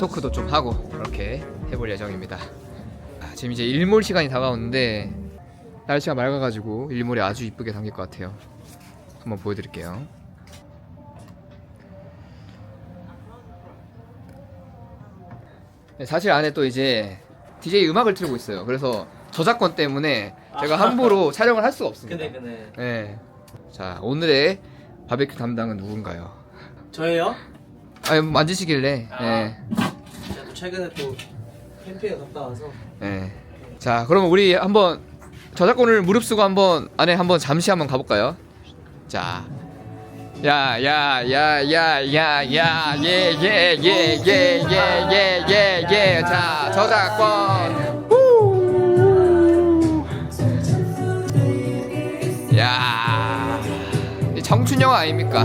토크도 좀 하고 그렇게 해볼 예정입니다. 아, 지금 이제 일몰 시간이 다가오는데 날씨가 맑아가지고 일몰이 아주 이쁘게 담길 것 같아요. 한번 보여드릴게요. 네, 사실 안에 또 이제 DJ 음악을 틀고 있어요. 그래서 저작권 때문에 제가 함부로 촬영을 할 수가 없습니다. 그네 그네. 네. 자 오늘의 바베큐 담당은 누군가요? 저예요? 아니 만지시길래 네. 제가 또 최근에 또 캠핑에 갔다 와서 네. 자, 그러면 우리 한번 저작권을 무릅쓰고 한번 안에 한번 잠시 한번 가볼까요? 자, 야, 야, 야, 야, 야, 야, 예, 예, 예, 예, 예, 예, 예, 예. 자, 저작권. 후. 야, 이 청춘 영화 아닙니까?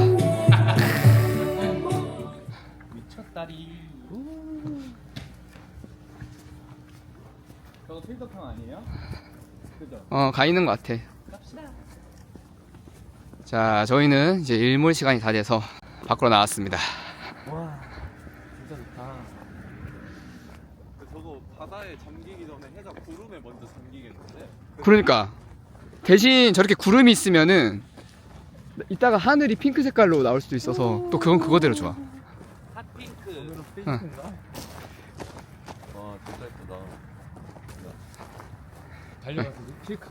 필더탕 아니에요? 그죠? 어, 가 있는 것 같아. 자, 저희는 이제 일몰 시간이 다 돼서 밖으로 나왔습니다. 와 진짜 좋다 저거 바다에 잠기기 전에 해가 구름에 먼저 잠기겠는데? 그러니까 대신 저렇게 구름이 있으면은 이따가 하늘이 핑크 색깔로 나올 수도 있어서 또 그건 그거대로 좋아. 핫핑크 오늘은 응. 페이스인가? 와 진짜 예쁘다 달려가서 킬크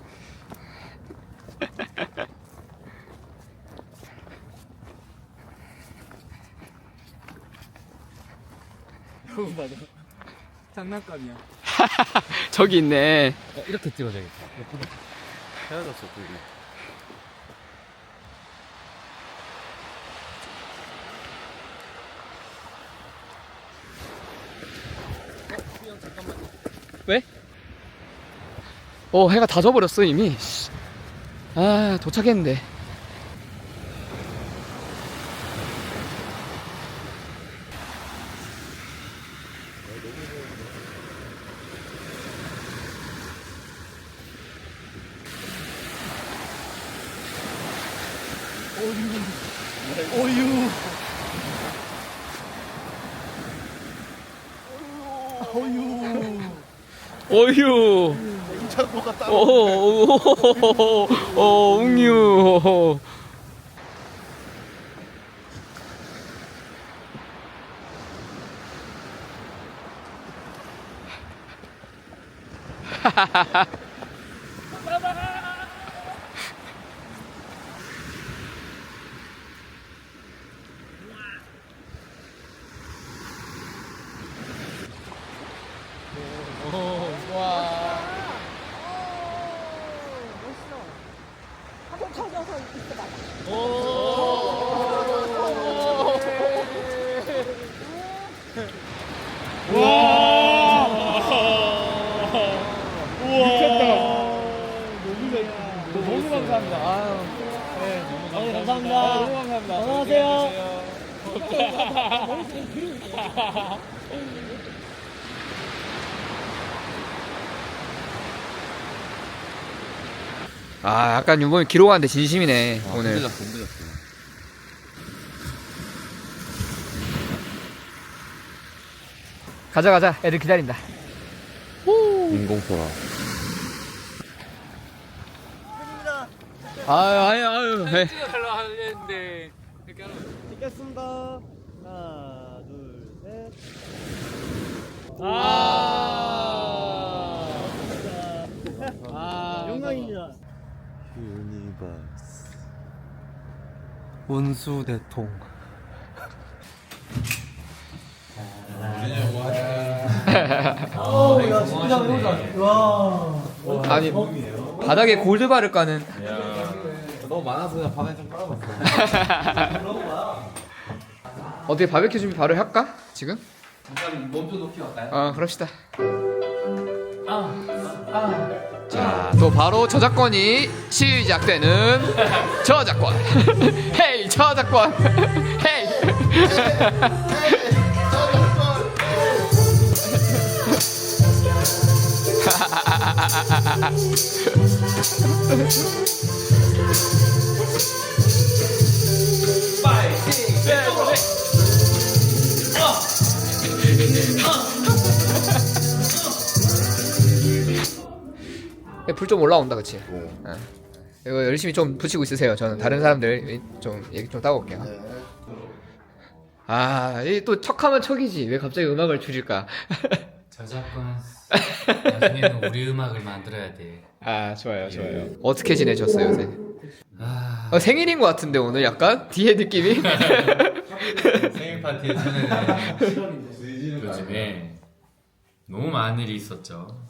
형 맞아 장난감이야 저기 있네. 이렇게 찍어줘야겠다 예쁘다 헤어졌어 둘이 왜? 어, 해가 다 져버렸어 이미. 씨. 아, 도착했는데. 오오오오 오, 어, 어, 어, 웅유. 하하하하 아, 약간 이번에 기록하는데 진심이네 오늘. 흔들렸어 흔들렸어 가자 가자. 애들 기다린다. 인공소라 아유 아유 아유. 네. 하려 하는데 찍겠습니다. 하나 둘 셋. 아, 아. 영광입니다. 유니버스. 원수 대통. 어야 진짜 너무 좋아 와. 아니 바닥에 골드바를 까는. 너무 많아서 그냥 반에 좀 깔아봤어. 어떻게 바베큐 준비 바로 할까? 지금? 잠깐 멈춰 놓기 할까요? 어 그럽시다 자 또 바로 저작권이 시작되는 저작권 헤이 저작권 헤이 불 좀 올라온다 그치? 어. 이거 열심히 좀 붙이고 있으세요. 저는 다른 사람들 좀 얘기 좀 따고 올게요. 아또 척하면 척이지. 왜 갑자기 음악을 줄일까? 저작권 나중에는 우리 음악을 만들어야 돼. 아 좋아요 좋아요. 어떻게 지내셨어요 요새? 아. 어, 생일인 것 같은데 오늘 약간? 뒤에 느낌이? 생일 파티에 전에는 요즘에 너무 많은 일이 있었죠.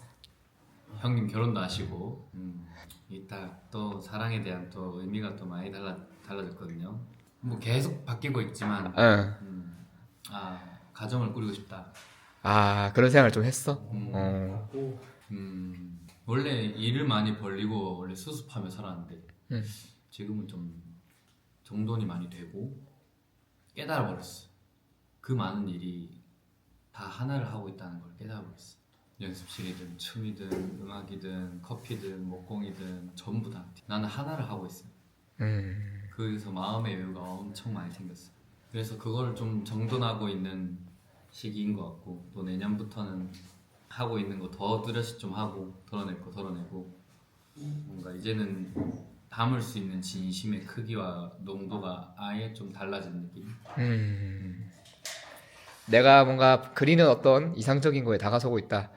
형님 결혼도 하시고 음, 이따 또 사랑에 대한 또 의미가 또 많이 달라 달라졌거든요. 뭐 계속 바뀌고 있지만 응. 음, 아 가정을 꾸리고 싶다. 아 그런 생각을 좀 했어? 음. 어. 음, 원래 일을 많이 벌리고 원래 수습하며 살았는데 음. 지금은 좀 정돈이 많이 되고 깨달아 버렸어. 그 많은 일이 다 하나를 하고 있다는 걸 깨달아 버렸어. 연습실이든 춤이든 음악이든 커피든 목공이든 전부 다 나는 하나를 하고 있어. 음. 그래서 마음의 여유가 엄청 많이 생겼어. 그래서 그걸 좀 정돈하고 있는 시기인 것 같고 또 내년부터는 하고 있는 거 더 뚜렷이 좀 하고 덜어낼 거 덜어내고 뭔가 이제는 담을 수 있는 진심의 크기와 농도가 아예 좀 달라진 느낌. 음. 내가 뭔가 그리는 어떤 이상적인 거에 다가서고 있다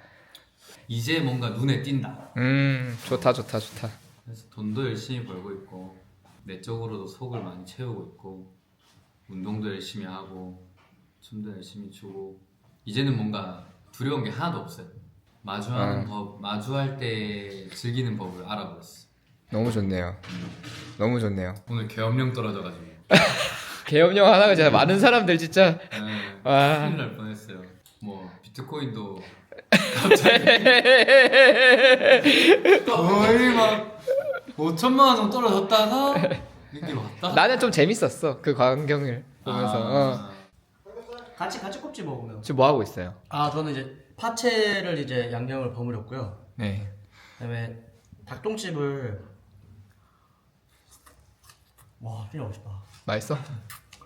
이제 뭔가 눈에 띈다. 음 좋다 좋다 좋다 그래서 돈도 열심히 벌고 있고 내적으로도 속을 많이 채우고 있고 운동도 열심히 하고 춤도 열심히 추고 이제는 뭔가 두려운 게 하나도 없어요. 마주하는 아. 법, 마주할 때 즐기는 법을 알아버렸어. 너무 좋네요 너무 좋네요 오늘 계엄령 떨어져가지고 계엄령 하나가 진짜 많은 사람들 진짜 네, 와. 큰일 날 뻔했어요. 뭐 비트코인도 갑자기 거의 막 5천만 원 떨어졌다가 이게 왔다. 나는 좀 재밌었어 그 광경을 보면서 어. 아, 같이 같이 꼽지 먹으면. 지금 뭐 하고 있어요? 아 저는 이제 파채를 이제 양념을 버무렸고요. 네 그다음에 닭똥집을 와 진짜 맛있다. 맛있어?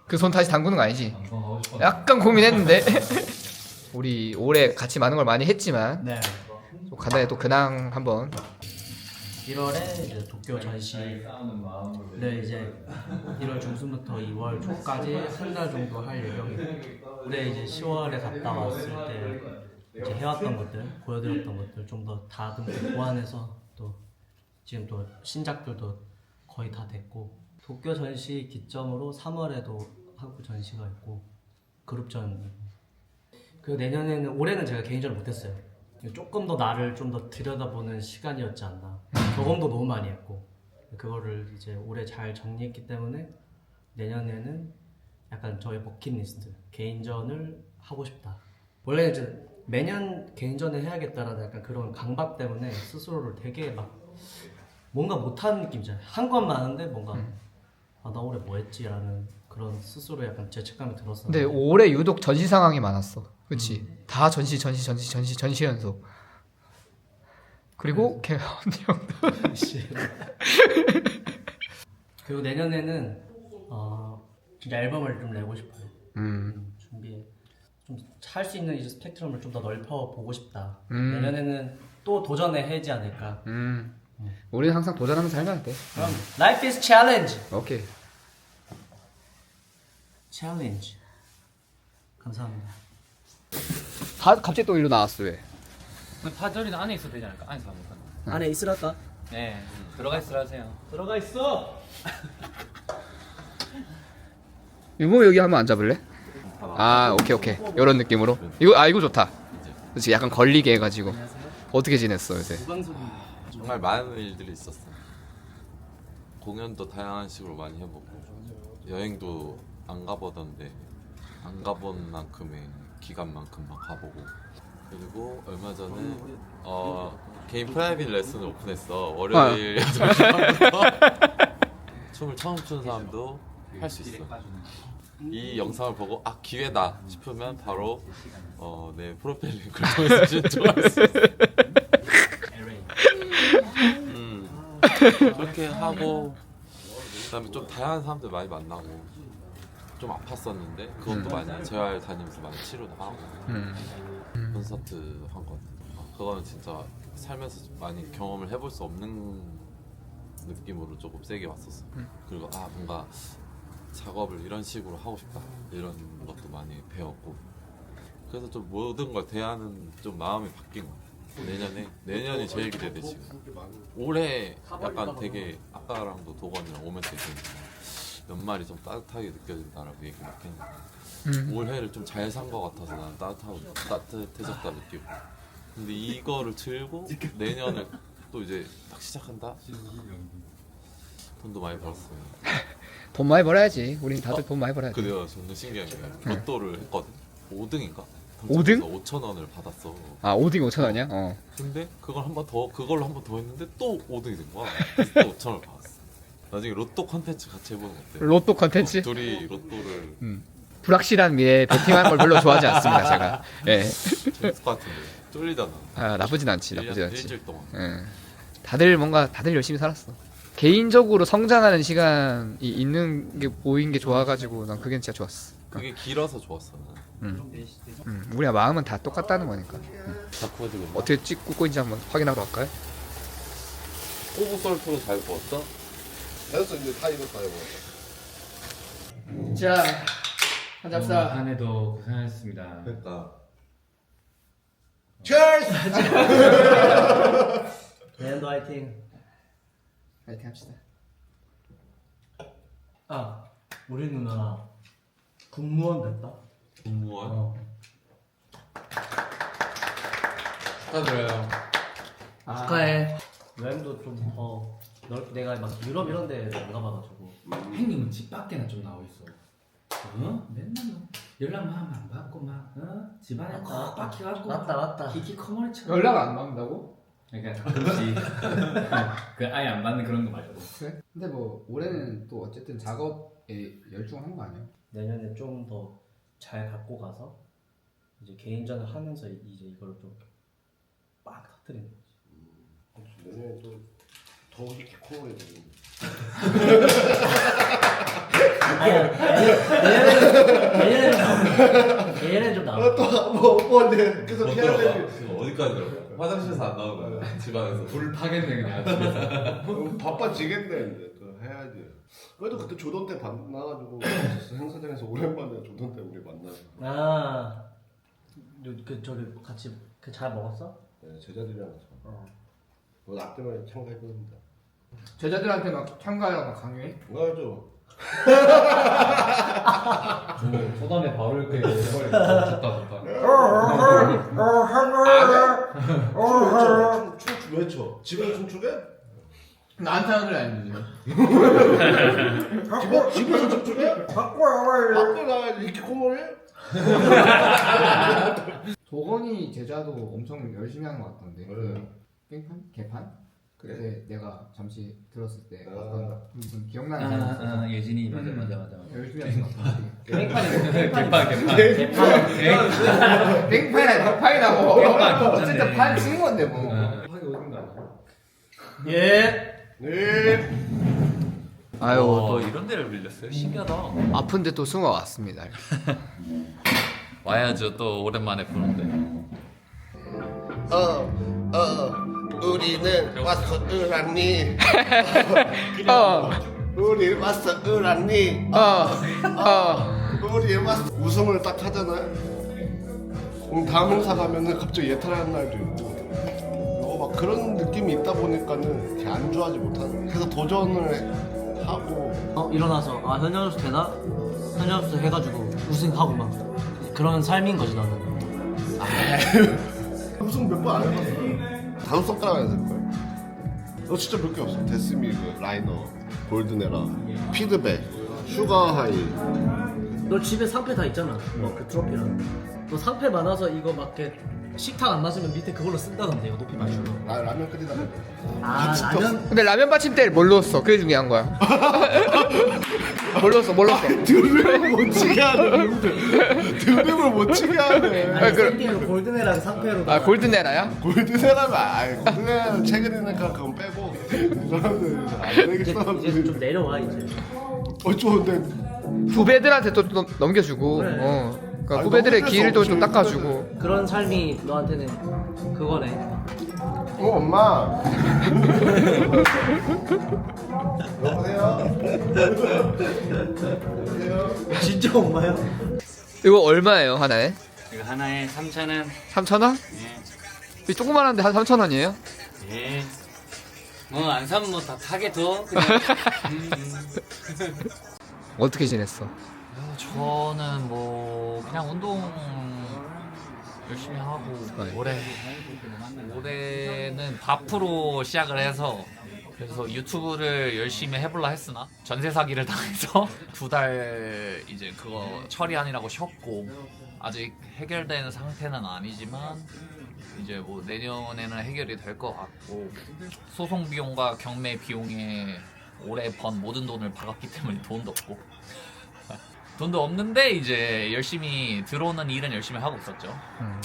그 손 다시 담그는 거 아니지? 방송 하고 싶어. 약간 고민했는데 우리 올해 같이 많은 걸 많이 했지만 네. 또 간단히 또 근황 한번 1월에 이제 도쿄 전시를 이제 1월 중순부터 2월 초까지 한 달 정도 할 예정이고 올해 이제 10월에 갔다 왔을 때 이제 해왔던 것들 보여드렸던 것들 좀 더 다듬고 보완해서 또 지금 또 신작들도 거의 다 됐고 도쿄 전시 기점으로 3월에도 한국 전시가 있고 그룹전 그리고 내년에는 올해는 제가 개인적으로 못했어요. 조금 더 나를 좀 더 들여다보는 시간이었지 않나. 경험도 너무 많이 했고 그거를 이제 올해 잘 정리했기 때문에 내년에는 약간 저의 버킷리스트 개인전을 하고 싶다. 원래 이제 매년 개인전을 해야겠다라는 약간 그런 강박 때문에 스스로를 되게 막 뭔가 못하는 느낌이잖아. 한건 많은데 뭔가 아 나 올해 뭐 했지라는 그런 스스로 약간 죄책감이 들었었는데 근데 올해 유독 전시 상황이 많았어 그치? 다 전시 전시 전시 전시 전시 연속 그리고 계엄령도 그리고 내년에는 어 진짜 앨범을 좀 내고 싶어요. 음. 음, 준비해 좀할 수 있는 이제 스펙트럼을 좀 더 넓혀 보고 싶다. 음. 내년에는 또 도전의 해지 않을까. 음. 우리는 항상 도전하면서 살면 돼 그럼 Life is challenge. 오케이 챌린지. 감사합니다. 다 갑자기 또 일로 나왔어 왜? 파절이는 안에 있어도 되지 않을까? 안에서 하면 안에 있으랄까? 네, 들어가 있으라 하세요. 들어가 있어. 유모 여기 한번 앉아볼래? 아 오케이 오케이 이런 느낌으로 이거 아 이거 좋다 그렇지 약간 걸리게 해가지고 어떻게 지냈어 요새? 무방송이. 정말 많은 일들이 있었어. 공연도 다양한 식으로 많이 해보고 여행도 안 가보던데 안 가본 만큼의 기간만큼만 가보고. 그리고 얼마 전에 어, 개인 프라이빗 레슨을 오픈했어. 월요일 8시부터 춤을 처음 추는 사람도 할 수 있어. 이 영상을 보고 아 기회다 싶으면 바로 어, 내 프로필 링크를 통해서 신청할 수 있어 음, 그렇게 하고 그다음에 좀 다양한 사람들 많이 만나고 좀 아팠었는데 그것도 많이 재활 다니면서 많이 치료도 하고 음. 콘서트 한 것 같아요. 그거는 진짜 살면서 많이 경험을 해볼 수 없는 느낌으로 조금 세게 왔었어. 그리고 아 뭔가 작업을 이런 식으로 하고 싶다 이런 것도 많이 배웠고 그래서 좀 모든 걸 대하는 좀 마음이 바뀐 것 같아. 내년에 내년이 제일 기대돼 지금. 올해 약간 되게 아까랑도 도건이랑 오면서 얘기했는데 연말이 좀 따뜻하게 느껴진다라고 얘기를 했는데 음. 올해를 좀 잘 산 것 같아서 난 따뜻하고 따뜻해졌다 느끼고 근데 이거를 들고 내년을 또 이제 딱 시작한다 돈도 많이 벌었어요 돈 많이 벌어야지. 우린 다들 돈 많이 벌어야지. 그 내가 정말 신기한 게 로또를 했거든 5등인가? 5등? 5천 원을 받았어 아 5등 5천 원이야? 어. 근데 그걸 한 번 더 그걸로 한 번 더 했는데 또 5등이 된 거야 그래서 또 5천 원을 받았어 나중에 로또 컨텐츠 같이 해보는 거 어때? 로또 컨텐츠? 둘이 로또를 불확실한 미래에 베팅하는 걸 별로 좋아하지 않습니다. 제가. 예. 재밌을 것 같은데 쫄리잖아 아 나쁘진 않지. 1년, 나쁘진 않지. 일주일 동안 예. 다들 뭔가 다들 열심히 살았어. 개인적으로 성장하는 시간이 있는 게 보인 게 좋아가지고 난 그게 진짜 좋았어. 그게 길어서 좋았어 나는. 음, 우리가 마음은 다 똑같다는 거니까. 해주고 있나? 어떻게 찍고 있는지 한번 확인하러 갈까요? 꼬부 썰프로 잘 구웠어? 됐어 이제 다 익었다 이거 자, 합시다. 한 해도 고생하셨습니다. 그러니까 내년도 화이팅. 파이팅 합시다. 아 우리 누나 군무원 됐다. 공무원 어. 축하드려요. 축하해. 여행도 좀 더 넓. 내가 막 유럽 이런 데 안 가봐가지고. 형님은 집 밖에나 좀 나와 있어. 어? 맨날 뭐 연락만 하면 안 받고 막 어? 집안에 꽉 박혀갖고 맞다 맞다. 키키 커머리처럼. 연락 안 받는다고? 그러니까 가끔씩 그 아예 안 받는 그런 거 말고. 그래? 근데 뭐 올해는 또 어쨌든 작업에 열중한 거 아니야? 내년에 좀 더 잘 갖고 가서 이제 개인전을 하면서 이제 이걸 좀빡 터뜨리는 거지. 내년에 또더 이렇게 코어야 되는데 내년에는 내년에는 나오는 내년에는 좀 나오. 또뭐 이제 계속 못 해야 들어가. 되지 지금 어디까지 들어가 화장실에서 안 나오는 거야 집안에서. 불 타겠네 그냥. 어, 바빠지겠네 이제 해야지 그래도 그때 조던 때 만나가지고 행사장에서 오랜만에 조던 때 우리 만나서 아, 그 저기 같이 그 잘 먹었어? 네, 제자들이랑 같이 어. 뭐 나 때문에 참가해봅니다 제자들한테 막 참가하라고 막 강요해? 그거죠 소담에 바로 이렇게 해버리고 좋다 좋다. 춤왜 춰? 집에서 춤추게? 나한테 하는 소리 아니지. 집에, 집에서 춤추게? 밖에 나가야지 이렇게 코모해? 도건이 제자도 엄청 열심히 하는 것 같던데. 네. 깽판? 개판? 그래서 내가 잠시 들었을 때 아. 어떤 무슨 기억나는 사람 있어서 아, 예진이 맞아 맞아 맞아. 열심히 하는 것 같아. 개판 개판. 깽판이 아니라 판이라고. 깽판, 어쨌든 괜찮네. 판 치는 건데 뭐. 하기 어딘가. 예. 네 아유 또 또 이런 데를 빌렸어요? 신기하다. 아픈데 또 승화 왔습니다. 와야죠 또 오랜만에 보는데. 어, 어, 우리는 왔어, 으라니. 어, 우리 왔어, 으라니. 어, 어. 우리 왔어. 우승을 딱 하잖아요. 그럼 다음 행사 가면은 갑자기 예탈하는 날도 있고. 어, 막 그런 느낌이 있다 보니까는 이렇게 안주하지 못하는. 그래서 도전을 하고. 어 일어나서 아 현역수 되나? 현역수 해가지고 우승하고 막 그런 삶인 거지 나는. 우승 몇 번 안 해봤어. 다섯 손가락 안에 될걸? 너 진짜 몇 개 없어. 데스미 그 라이너. 골드네라, 피드백, 슈가하이. 너 집에 상패 다 있잖아. 어, 그 트로피랑. 너 상패 많아서 이거 막 이렇게 식탁 안 맞으면 밑에 그걸로 쓴다던데요. 높이 맞추고. 아 라면 끓이다. 아 라면 근데 라면 받침대를 뭘로 넣었어? 그게 중요한 거야. 뭘로 넣었어? 뭘로 넣었어? 드립을 못 치게 하네. 드립을 못 치게 하네. 아니 그- 생기로 골든이랑 상패로. 아 골든네라야? 골드네라면 아 골드네라는 최근이니까 그건 빼고 이거는 안 이제, 되겠어. 이제 좀 내려와 이제. 어쩌는데 후배들한테 또, 또 넘겨주고 그래. 어. 그러니까 아니, 후배들의 길도 좀 닦아주고 그런 삶이 너한테는 그거네. 어 엄마. 여보세요. 여보세요. 진짜 엄마야? 이거 얼마예요 하나에? 이거 하나에 3,000원. 3,000원? 예. 이 조그만한데 한 3,000원이에요? 예. 뭐 안 사면 뭐 다 타게 둬. 그냥. 음, 음. 어떻게 지냈어? 저는 뭐 그냥 운동 열심히 하고 네. 올해 올해는 밥으로 시작을 해서 그래서 유튜브를 열심히 해볼라 했으나 전세 사기를 당해서 두 달 이제 그거 처리하느라고 쉬었고 아직 해결된 상태는 아니지만 이제 뭐 내년에는 해결이 될 것 같고 소송 비용과 경매 비용에 올해 번 모든 돈을 박았기 때문에 돈도 없고 돈도 없는데 이제 열심히 들어오는 일은 열심히 하고 있었죠. 음.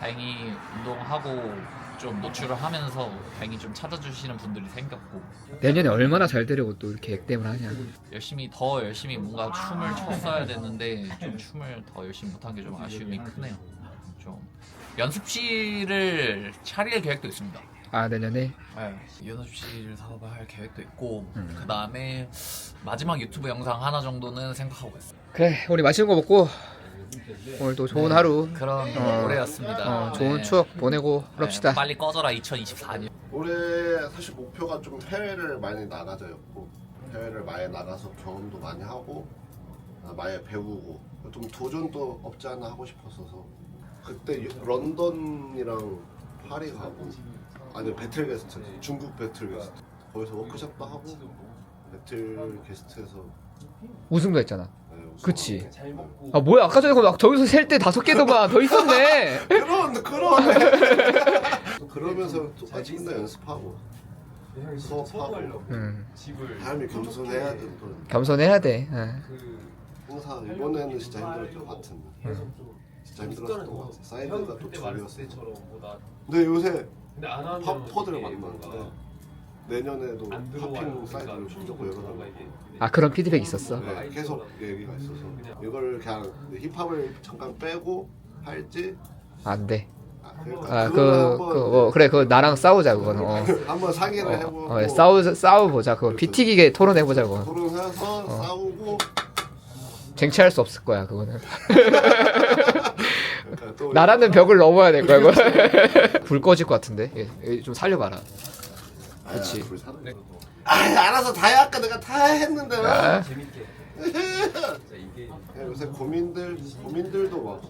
다행히 운동하고 좀 노출을 하면서 다행히 좀 찾아주시는 분들이 생겼고 내년에 얼마나 잘 되려고 또 이렇게 액땜을 하냐 열심히 더 열심히 뭔가 춤을 췄어야 됐는데 좀 춤을 더 열심히 못한 게 좀 아쉬움이 크네요. 좀 연습실을 차릴 계획도 있습니다. 아 내년에 네, 연습실 사업을 할 계획도 있고 음. 그 다음에 마지막 유튜브 영상 하나 정도는 생각하고 있어요. 그래 우리 맛있는 거 먹고 오늘 또 좋은 하루 그런 어. 올해였습니다. 어, 좋은 네. 추억 보내고 그럽시다 네, 빨리 꺼져라 2024년. 올해 사실 목표가 좀 해외를 많이 나가자였고 해외를 많이 나가서 경험도 많이 하고 아, 많이 배우고 좀 도전도 없지 않아 하고 싶었어서 그때 유- 런던이랑 파리 가고 아니 배틀 게스트. 중국 배틀 게스트. 거기서 워크숍도 하고 배틀 게스트에서. 우승도 했잖아. 네. 그치? 아 뭐야? 아까 전에 막 저기서 셀 때 다섯 개더만 더 있었네. 그런 그런. 그러면서 또 아직 맨날 연습하고. 수업하고. 음, 삶이 겸손해야 된다 겸손해야 돼. 어. 행사 이번에는 진짜 힘들었던 것 같은데. 진짜 힘들었던 것 같아 사이드가 또 졸렸어 근데 요새 팝퍼들을 만나는데 내년에도 팝핑 사이드를 주려고 여러분 아 그런 피드백 있었어 네, 계속 얘기가 있어서 이거를 그냥 힙합을 잠깐 빼고 할지 안 돼 아, 그러니까 아, 그, 그, 한번 뭐, 그래, 그, 나랑 싸우자, 그거는. 어. 한번 상의를 어, 해보고 어, 싸우, 싸워보자. 그거 비티기게 토론해보자, 그거. 토론해서 싸우고 쟁취할 수 없을 거야, 그거는. 또 나라는 벽을 넘어야 될 거야, 이거. 불 꺼질 것 같은데. 예, 예, 좀 살려봐라. 거. 아 알아서 다 해 아까 내가 다 했는데 아, 야, 요새 고민들 고민들도 막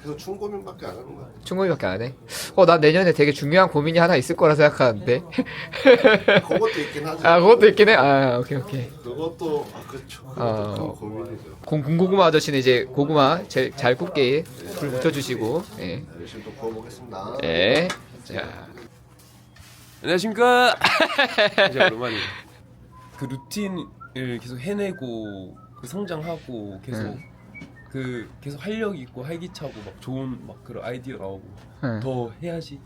계속 chung 고민밖에 안 하는 거야. 충분히밖에 안 해. 어, 난 내년에 되게 중요한 고민이 하나 있을 거라 생각하는데. 그것도 있긴 하지. 아, 그것도 있긴 해? 아, 오케이, 오케이. 그것도 아 그렇죠. 그것도 어. 또 고민이죠. 공, 군고구마 아저씨는 이제 고구마 제, 잘 굽게 불 붙여주시고, 예. 열심히 또 구워보겠습니다. 예. 자. 안녕하십니까. 이제 오랜만이에요. 그 루틴을 계속 해내고 그 성장하고 계속 응. 그 계속 활력 있고 활기차고 막 좋은 막 그런 아이디어 나오고 응. 더 해야지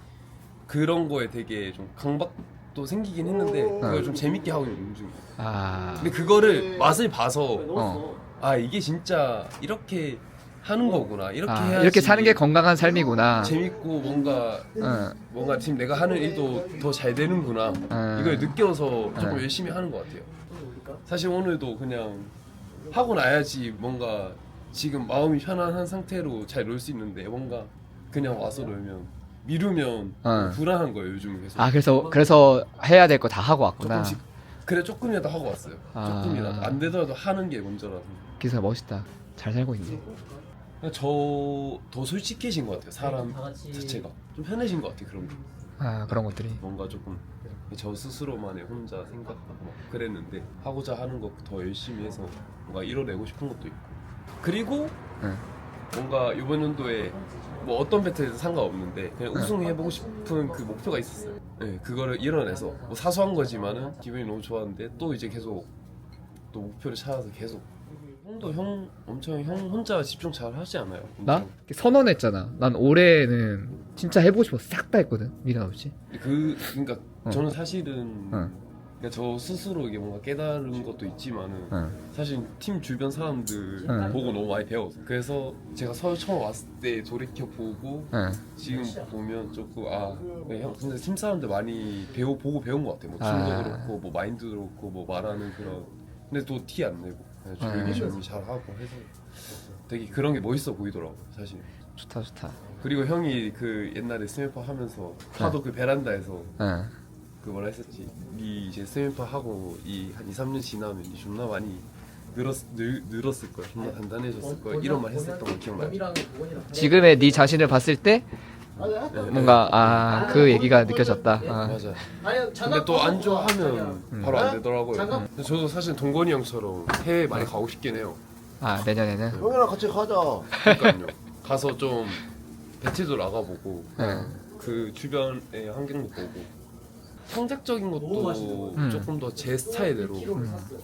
그런 거에 되게 좀 강박도 생기긴 했는데 그걸 좀 재밌게 하고 있는 중이에요. 아. 근데 그거를 맛을 봐서 어. 아 이게 진짜 이렇게 하는 거구나 이렇게 아, 해야지 이렇게 사는 게 건강한 삶이구나. 재밌고 뭔가 응. 뭔가 지금 내가 하는 일도 더 잘 되는구나 음. 이걸 느껴서 조금 음. 열심히 하는 것 같아요. 사실 오늘도 그냥 하고 나야지 뭔가 지금 마음이 편안한 상태로 잘 놀 수 있는데 뭔가 그냥 와서 놀면 미루면 음. 불안한 거예요 요즘 계속. 아, 그래서, 그래서 해야 될 거 다 하고 왔구나. 조금씩 그래 조금이라도 하고 왔어요. 아. 조금이라도 안 되더라도 하는 게 먼저라서. 기사 멋있다. 잘 살고 있네. 저 더 솔직해진 것 같아요 사람 다 같이 자체가 좀 편해진 것 같아요 그런 게. 아 그런 것들이 뭔가 조금 저 스스로만의 혼자 생각하고 막 그랬는데 하고자 하는 거 더 열심히 해서 뭔가 이뤄내고 싶은 것도 있고 그리고 응. 뭔가 이번 연도에 뭐 어떤 배틀에도 상관없는데 그냥 우승해보고 싶은 그 목표가 있었어요. 네, 그거를 이뤄내서 뭐 사소한 거지만은 기분이 너무 좋았는데 또 이제 계속 또 목표를 찾아서 계속 형도 형 엄청 형 혼자 집중 잘 하지 않아요? 나 엄청. 선언했잖아. 난 올해는 진짜 해보고 싶어 싹 다 했거든. 미련 없이. 그 그러니까 어. 저는 사실은 응. 그러니까 저 스스로 이게 뭔가 깨달은 것도 있지만은 응. 사실 팀 주변 사람들 응. 보고 너무 많이 배웠어. 그래서 제가 서울 처음 왔을 때 돌이켜 보고 응. 지금 보면 조금 아 네, 형 근데 팀 사람들 많이 배우 보고 배운 것 같아. 뭐 춤도 아. 그렇고 뭐 마인드도 그렇고 뭐 말하는 그런 근데 또 티 안 내고 그냥 음. 조용히 조용히 잘 하고 해서 되게 그런 게 멋있어 보이더라고 사실. 좋다 좋다. 그리고 형이 그 옛날에 스매퍼 하면서 파도 그 베란다에서 응. 그 뭐라 했었지 니 이제 스매퍼 하고 이 한 2, 3년 지나면 니 존나 많이 늘었, 늘, 늘었을 거야 존나 단단해졌을 거야 이런 말 했었던 거 기억나지? 지금의 네 자신을 봤을 때 뭔가 아 그 얘기가 느껴졌다. 아. 맞아 근데 또 안 좋아하면 바로 안 되더라고요 근데 저도 사실 동건이 형처럼 해외 많이 가고 싶긴 해요 아 내년에는. 형이랑 같이 가자. 그러니까요 가서 좀 배틀도 나가보고 응. 그 주변의 환경도 보고 성작적인 것도 음. 조금 더 제 스타일대로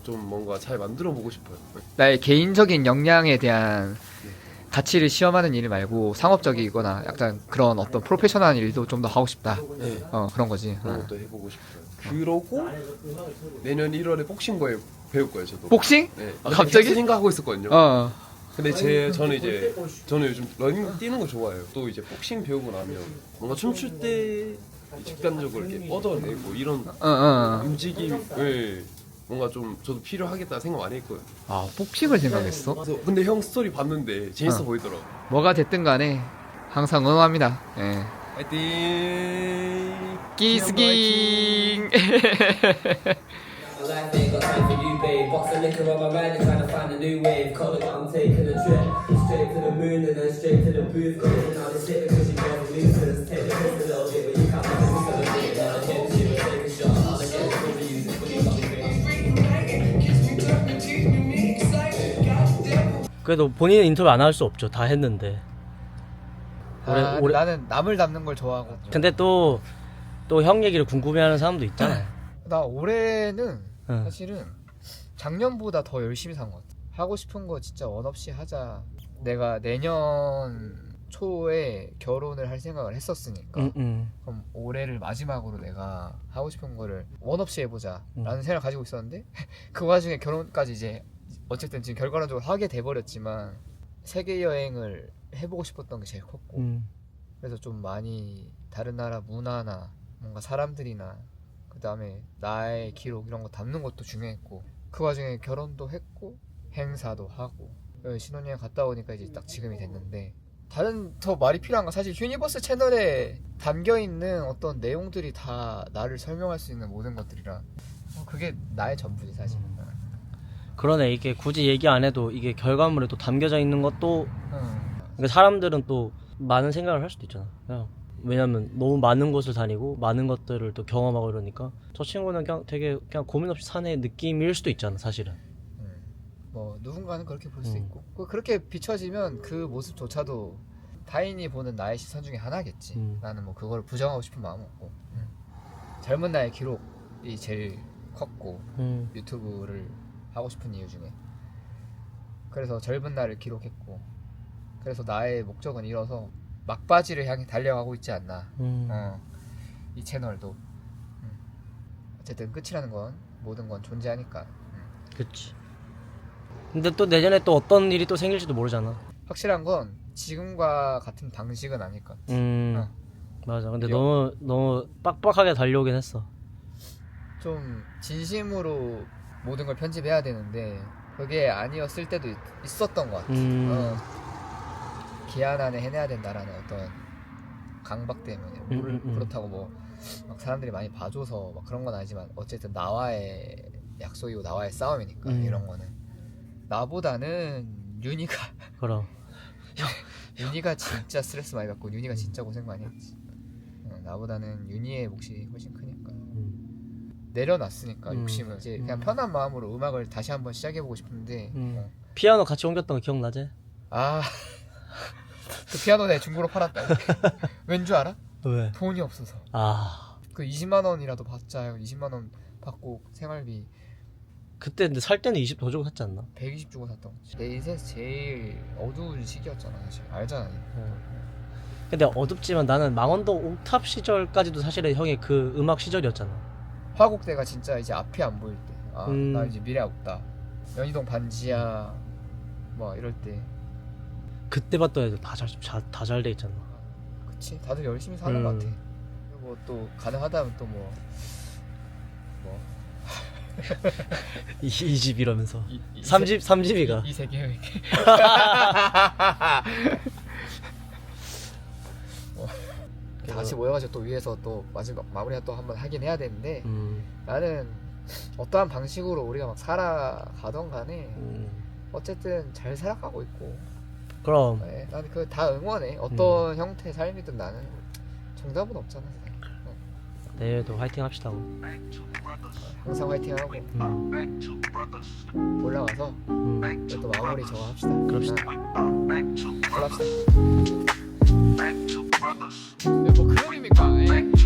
좀 뭔가 잘 만들어 보고 싶어요 나의 개인적인 역량에 대한 가치를 시험하는 일 말고 상업적이거나 약간 그런 어떤 프로페셔널한 일도 좀 더 하고 싶다. 네. 어 그런 거지. 그런 어. 것도 해보고 싶어요. 그러고 내년 1월에 복싱 거에 배울 거예요, 저도. 복싱? 네. 갑자기? 계속 생각하고 있었거든요. 어. 근데 제 저는 이제 저는 요즘 러닝 뛰는 거 좋아해요. 또 이제 복싱 배우고 나면 뭔가 춤출 때 직관적으로 이렇게 뻗어내고 이런 어, 어. 움직임을 뭔가 좀 저도 필요하겠다 생각 많이 했거든요. 아 복싱을 생각했어? 그래서 근데 형 스토리 봤는데 재밌어 어. 보이더라고. 뭐가 됐든 간에 항상 응원합니다. 예. 파이팅! 끼스깅. Life ain't got time for you, babe. Box of liquor on my mind and trying to find a new wave. Covered, I'm taking a trip straight to the moon and then straight to the booth. Got it now, this hit because you never lose. Take the piss a little bit, but 그래도 본인은 인터뷰 안 할 수 없죠. 다 했는데. 올해- 아, 올해- 나는 남을 담는 걸 좋아하고. 근데 또 또 형 얘기를 궁금해하는 사람도 있잖아요. 나 올해는 응. 사실은 작년보다 더 열심히 산 것 같아. 하고 싶은 거 진짜 원 없이 하자. 내가 내년 초에 결혼을 할 생각을 했었으니까 응, 응. 그럼 올해를 마지막으로 내가 하고 싶은 거를 원 없이 해보자 라는 음. 생각을 가지고 있었는데 그 와중에 결혼까지 이제 어쨌든 지금 결과론적으로 하게 돼버렸지만 세계 여행을 해보고 싶었던 게 제일 컸고 음. 그래서 좀 많이 다른 나라 문화나 뭔가 사람들이나 그 다음에 나의 기록 이런 거 담는 것도 중요했고 그 와중에 결혼도 했고 행사도 하고 여기 신혼여행 갔다 오니까 이제 딱 지금이 됐는데 다른 더 말이 필요한 건 사실 유니버스 채널에 담겨 있는 어떤 내용들이 다 나를 설명할 수 있는 모든 것들이라 어, 그게 나의 전부지 사실. 음. 그러네 이게 굳이 얘기 안 해도 이게 결과물에 또 담겨져 있는 것도 응. 그러니까 사람들은 또 많은 생각을 할 수도 있잖아. 그냥 왜냐면 너무 많은 곳을 다니고 많은 것들을 또 경험하고 이러니까 저 친구는 그냥 되게 그냥 고민 없이 사는 느낌일 수도 있잖아 사실은. 음. 뭐 누군가는 그렇게 볼 수 음. 있고 그- 그렇게 비춰지면 그 모습조차도 타인이 보는 나의 시선 중에 하나겠지. 음. 나는 뭐 그걸 부정하고 싶은 마음 없고 음. 젊은 나의 기록이 제일 컸고 음. 유튜브를 하고 싶은 이유 중에 그래서 젊은 나를 기록했고 그래서 나의 목적은 이뤄서 막바지를 향해 달려가고 있지 않나. 음. 어, 이 채널도 음. 어쨌든 끝이라는 건 모든 건 존재하니까 음. 그치. 근데 또 내년에 또 어떤 일이 또 생길지도 모르잖아. 확실한 건 지금과 같은 방식은 아닐 것 같아. 음. 어. 맞아. 근데 여- 너무 너무 빡빡하게 달려오긴 했어. 좀 진심으로 모든 걸 편집해야 되는데 그게 아니었을 때도 있, 었던것 같아. 음. 어, 기한 안에 해내야 된다라는 어떤 강박 때문에 음, 물- 음, 음. 그렇다고 뭐 막 사람들이 많이 봐줘서 막 그런 건 아니지만 어쨌든 나와의 약속이고 나와의 싸움이니까 음. 이런 거는 나보다는 윤희가 그럼. 윤희가 진짜 스트레스 많이 받고 윤희가 진짜 고생 많이 했지. 어, 나보다는 윤희의 몫이 훨씬 크니까 음. 내려놨으니까 음. 욕심을 이제 그냥 음. 편한 마음으로 음악을 다시 한번 시작해보고 싶은데 음. 어. 피아노 같이 옮겼던 거 기억나지? 아, 그 피아노 내 중고로 팔았다. 왠 줄 알아? 왜? 돈이 없어서. 아 그 20만 원이라도 받자. 20만 원 받고 생활비 그때 근데 살 때는 20 더 주고 샀지 않나? 120 주고 샀던 거지. 내 인생에서 제일 어두운 시기였잖아, 사실. 알잖아. 근데 어둡지만 나는 망원동 옥탑 시절까지도 사실은 형의 그 음악 시절이었잖아. 화곡 때가 진짜 이제 앞이 안 보일 때. 아, 음. 나 이제 미래 없다. 연희동 반지하 뭐 이럴 때. 그때 봤던 애들 다잘다 잘 돼 있잖아. 그치? 다들 열심히 사는 음. 것 같아. 뭐또 가능하다면 또 뭐 뭐. 이집 이러면서 이- 이 삼집 삼집이가 이 세계 뭐, 다시 모여가지고 또 위에서 또 마지막 마무리가 또 한번 하긴 해야 되는데 음, 나는 어떠한 방식으로 우리가 막 살아가던 간에 음. 어쨌든 잘 살아가고 있고. 그럼. 네, 나는 그 다 응원해. 어떤 형태의 삶이든 나는 정답은 없잖아 세상에. 내일도 화이팅 합시다. 항상 화이팅하고 음, 올라가서 음. 또 마무리 저거 합시다. 그럽시다. 올라갑시다 뭐 그런 의미입니까? 예?